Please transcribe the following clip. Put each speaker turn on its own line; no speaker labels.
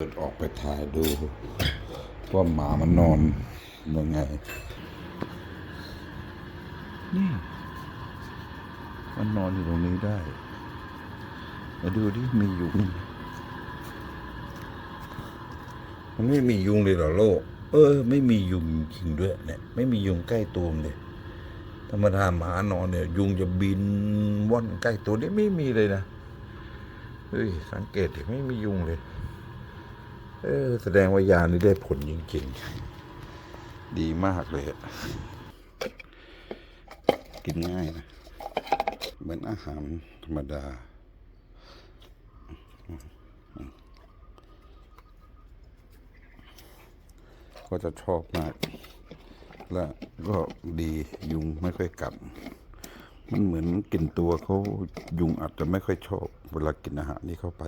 เปิดออกไปถ่ายดูว่าหมามันนอนยังไง นี่ มันนอนอยู่ตรงนี้ได้มาดูดิมียุงมันไม่มียุงเลยเหรอโลก เออ ไม่มียุงจริงด้วย เนี่ย ไม่มียุงใกล้ตัวมันเลยธรรมดาหมานอนเนี่ย ยุงจะบินว่อนใกล้ตัวนี่ไม่มีเลยนะเฮ้ยสังเกตดิไม่มียุงเลย เออแสดงว่ายานี่ได้ผลจริงๆ ดีมากเลยกินง่ายนะ เหมือนอาหารธรรมดา ก็จะชอบมาก และก็ดียุงไม่ค่อยกัด มันเหมือนกลิ่นตัวเขายุงอาจจะไม่ค่อยชอบ เวลากินอาหารนี้เข้าไป